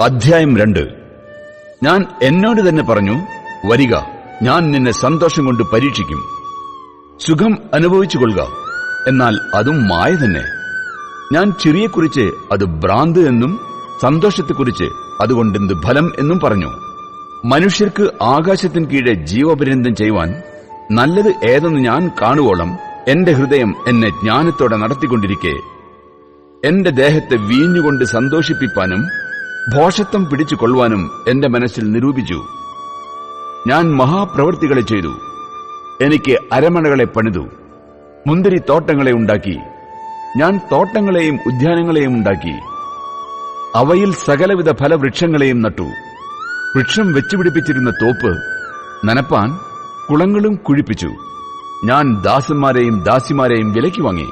അധ്യായം രണ്ട്. ഞാൻ എന്നോട് തന്നെ പറഞ്ഞു വരിക ഞാൻ നിന്നെ സന്തോഷം കൊണ്ട് പരീക്ഷിക്കും. സുഖം അനുഭവിച്ചു കൊള്ളുക എന്നാൽ അതും മായ തന്നെ. ഞാൻ ചിറിയെക്കുറിച്ച് അത് ഭ്രാന്ത് എന്നും സന്തോഷത്തെക്കുറിച്ച് അതുകൊണ്ടെന്ത് ഫലം എന്നും പറഞ്ഞു. മനുഷ്യർക്ക് ആകാശത്തിന് കീഴെ ജീവപര്യന്തം ചെയ്യുവാൻ നല്ലത് ഏതെന്ന് ഞാൻ കാണുവോളം എന്റെ ഹൃദയം എന്നെ ജ്ഞാനത്തോടെ നടത്തിക്കൊണ്ടിരിക്കെ. എന്റെ ദേഹത്തെ വീഞ്ഞുകൊണ്ട് സന്തോഷിപ്പിപ്പാനും ഭോഷത്വം പിടിച്ചു കൊള്ളുവാനും എന്റെ മനസ്സിൽ നിരൂപിച്ചു. ഞാൻ മഹാപ്രവൃത്തികളെ ചെയ്തു. എനിക്ക് അരമണകളെ പണിതു. മുന്തിരി തോട്ടങ്ങളെ ഉണ്ടാക്കി. ഞാൻ തോട്ടങ്ങളെയും ഉദ്യാനങ്ങളെയും ഉണ്ടാക്കി. അവയിൽ സകലവിധ ഫലവൃക്ഷങ്ങളെയും നട്ടു. വൃക്ഷം വെച്ചുപിടിപ്പിച്ചിരുന്ന തോപ്പ് നനപ്പാൻ കുളങ്ങളും കുഴിപ്പിച്ചു. ഞാൻ ദാസന്മാരെയും ദാസിമാരെയും വിലയ്ക്ക് വാങ്ങി.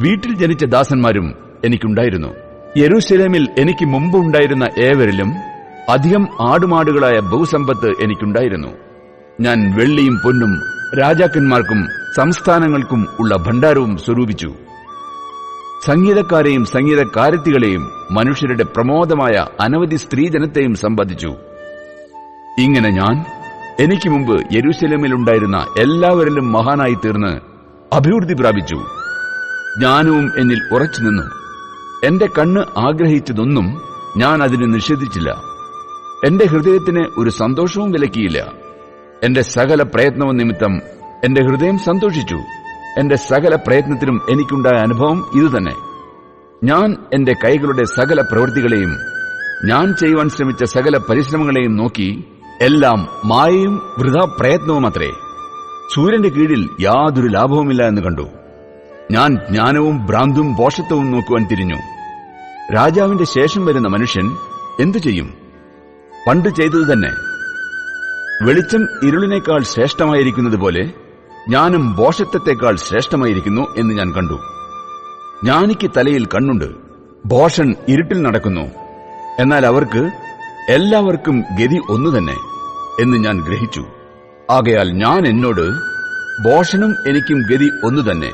വീട്ടിൽ ജനിച്ച ദാസന്മാരും എനിക്കുണ്ടായിരുന്നു. യെരൂശലേമിൽ എനിക്ക് മുമ്പ് ഉണ്ടായിരുന്ന ഏവരിലും അധികം ആടുമാടുകളായ ബഹുസമ്പത്ത് എനിക്കുണ്ടായിരുന്നു. ഞാൻ വെള്ളിയും പൊന്നും രാജാക്കന്മാർക്കും സംസ്ഥാനങ്ങൾക്കും ഉള്ള ഭണ്ഡാരവും സ്വരൂപിച്ചു. സംഗീതക്കാരെയും സംഗീതക്കാരത്തികളെയും മനുഷ്യരുടെ പ്രമോദമായ അനവധി സ്ത്രീജനത്തെയും സമ്പാദിച്ചു ഇങ്ങനെ ഞാൻ എനിക്ക് മുമ്പ് യെരൂശലേമിലുണ്ടായിരുന്ന എല്ലാവരിലും മഹാനായി തീർന്ന് അഭിവൃദ്ധി പ്രാപിച്ചു. ജ്ഞാനവും എന്നിൽ ഉറച്ചു നിന്നു എന്റെ കണ്ണ് ആഗ്രഹിച്ചതൊന്നും ഞാൻ അതിന് നിഷേധിച്ചില്ല. എന്റെ ഹൃദയത്തിന് ഒരു സന്തോഷവും വിലക്കിയില്ല. എന്റെ സകല പ്രയത്നവും നിമിത്തം എന്റെ ഹൃദയം സന്തോഷിച്ചു. എന്റെ സകല പ്രയത്നത്തിനും എനിക്കുണ്ടായ അനുഭവം ഇതുതന്നെ. ഞാൻ എന്റെ കൈകളുടെ സകല പ്രവൃത്തികളെയും ഞാൻ ചെയ്യുവാൻ ശ്രമിച്ച സകല പരിശ്രമങ്ങളെയും നോക്കി എല്ലാം മായയും വൃഥാ പ്രയത്നവും അത്രേ. സൂര്യന്റെ കീഴിൽ യാതൊരു ലാഭവുമില്ല എന്ന് കണ്ടു. ഞാൻ ജ്ഞാനവും ഭ്രാന്തും പോഷത്വവും നോക്കുവാൻ തിരിഞ്ഞു. രാജാവിന്റെ ശേഷം വരുന്ന മനുഷ്യൻ എന്തു ചെയ്യും? പണ്ട് ചെയ്തത് തന്നെ. വെളിച്ചം ഇരുളിനേക്കാൾ ശ്രേഷ്ഠമായിരിക്കുന്നത് പോലെ ഞാനും ബോഷത്വത്തെക്കാൾ ശ്രേഷ്ഠമായിരിക്കുന്നു എന്ന് ഞാൻ കണ്ടു. ജ്ഞാനിക്ക് തലയിൽ കണ്ണുണ്ട്. ഭോഷൻ ഇരുട്ടിൽ നടക്കുന്നു. എന്നാൽ അവർക്ക് എല്ലാവർക്കും ഗതി ഒന്നു തന്നെ എന്ന് ഞാൻ ഗ്രഹിച്ചു. ആകയാൽ ഞാൻ എന്നോട് ഭോഷനും എനിക്കും ഗതി ഒന്നു തന്നെ.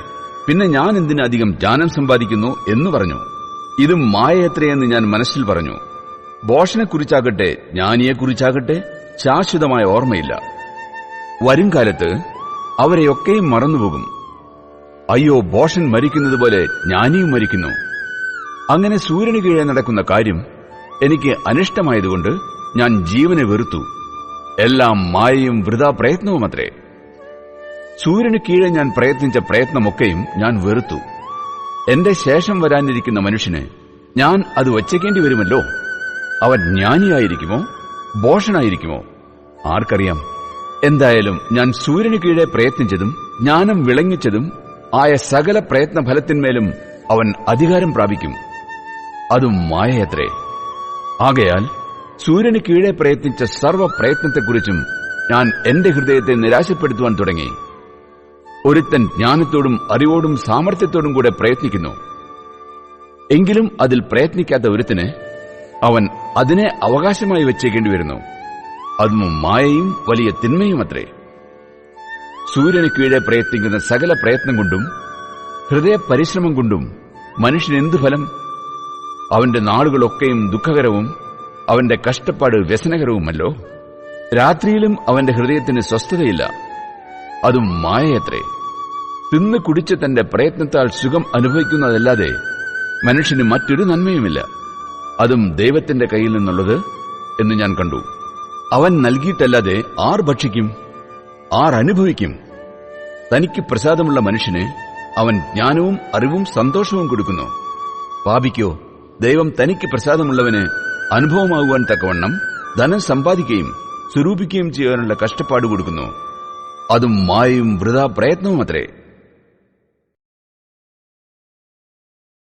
പിന്നെ ഞാൻ എന്തിനധികം ജ്ഞാനം സമ്പാദിക്കുന്നു എന്ന് പറഞ്ഞു. ഇതും മായയത്രയെന്ന് ഞാൻ മനസ്സിൽ പറഞ്ഞു. ബോഷനെക്കുറിച്ചാകട്ടെ ജ്ഞാനിയെക്കുറിച്ചാകട്ടെ ശാശ്വതമായ ഓർമ്മയില്ല. വരും കാലത്ത് അവരെയൊക്കെയും മറന്നുപോകും. അയ്യോ ബോഷൻ മരിക്കുന്നത് പോലെ ജ്ഞാനിയും മരിക്കുന്നു. അങ്ങനെ സൂര്യന് കീഴെ നടക്കുന്ന കാര്യം എനിക്ക് അനിഷ്ടമായതുകൊണ്ട് ഞാൻ ജീവനെ വെറുത്തു. എല്ലാം മായയും വൃതാ പ്രയത്നവും അത്രേ സൂര്യന് കീഴെ ഞാൻ പ്രയത്നിച്ച പ്രയത്നമൊക്കെയും ഞാൻ വെറുത്തു. എന്റെ ശേഷം വരാനിരിക്കുന്ന മനുഷ്യന് ഞാൻ അത് വച്ചേക്കേണ്ടി വരുമല്ലോ? അവൻ ജ്ഞാനിയായിരിക്കുമോ? ബോഷനായിരിക്കുമോ ആർക്കറിയാം. എന്തായാലും ഞാൻ സൂര്യന് കീഴെ പ്രയത്നിച്ചതും ജ്ഞാനം വിളങ്ങിച്ചതും ആയ സകല പ്രയത്ന ഫലത്തിന്മേലും അവൻ അധികാരം പ്രാപിക്കും. അതും മായയത്രേ. ആകയാൽ സൂര്യന് കീഴെ പ്രയത്നിച്ച സർവ പ്രയത്നത്തെക്കുറിച്ചും ഞാൻ എന്റെ ഹൃദയത്തെ നിരാശപ്പെടുത്തുവാൻ തുടങ്ങി. ഒരുത്തൻ ജ്ഞാനത്തോടും അറിവോടും സാമർത്ഥ്യത്തോടും കൂടെ പ്രയത്നിക്കുന്നു. എങ്കിലും അതിൽ പ്രയത്നിക്കാത്ത ഒരുത്തിന് അവൻ അതിനെ അവകാശമായി വെച്ചേക്കേണ്ടി വരുന്നു. അതും മായയും വലിയ തിന്മയും അത്രേ. സൂര്യന് കീഴെ പ്രയത്നിക്കുന്ന സകല പ്രയത്നം കൊണ്ടും ഹൃദയ പരിശ്രമം കൊണ്ടും മനുഷ്യൻ എന്തു ഫലം? അവന്റെ നാളുകളൊക്കെയും ദുഃഖകരവും അവന്റെ കഷ്ടപ്പാട് വ്യസനകരവുമല്ലോ. രാത്രിയിലും അവന്റെ ഹൃദയത്തിന് സ്വസ്ഥതയില്ല. അതും മായയത്രേ. തിന്ന് കുടിച്ച് തന്റെ പ്രയത്നത്താൽ സുഖം അനുഭവിക്കുന്നതല്ലാതെ മനുഷ്യന് മറ്റൊരു നന്മയുമില്ല. അതും ദൈവത്തിന്റെ കയ്യിൽ നിന്നുള്ളത് എന്ന് ഞാൻ കണ്ടു. അവൻ നൽകിയിട്ടല്ലാതെ ആർ ഭക്ഷിക്കും ആർ അനുഭവിക്കും? തനിക്ക് പ്രസാദമുള്ള മനുഷ്യന് അവൻ ജ്ഞാനവും അറിവും സന്തോഷവും കൊടുക്കുന്നു. പാപിക്കോ ദൈവം തനിക്ക് പ്രസാദമുള്ളവന് അനുഭവമാകുവാൻ തക്കവണ്ണം ധനം സമ്പാദിക്കുകയും സ്വരൂപിക്കുകയും ചെയ്യാനുള്ള കഷ്ടപ്പാട് കൊടുക്കുന്നു. അതും മായയും വൃഥാ പ്രയത്നവും അത്രേ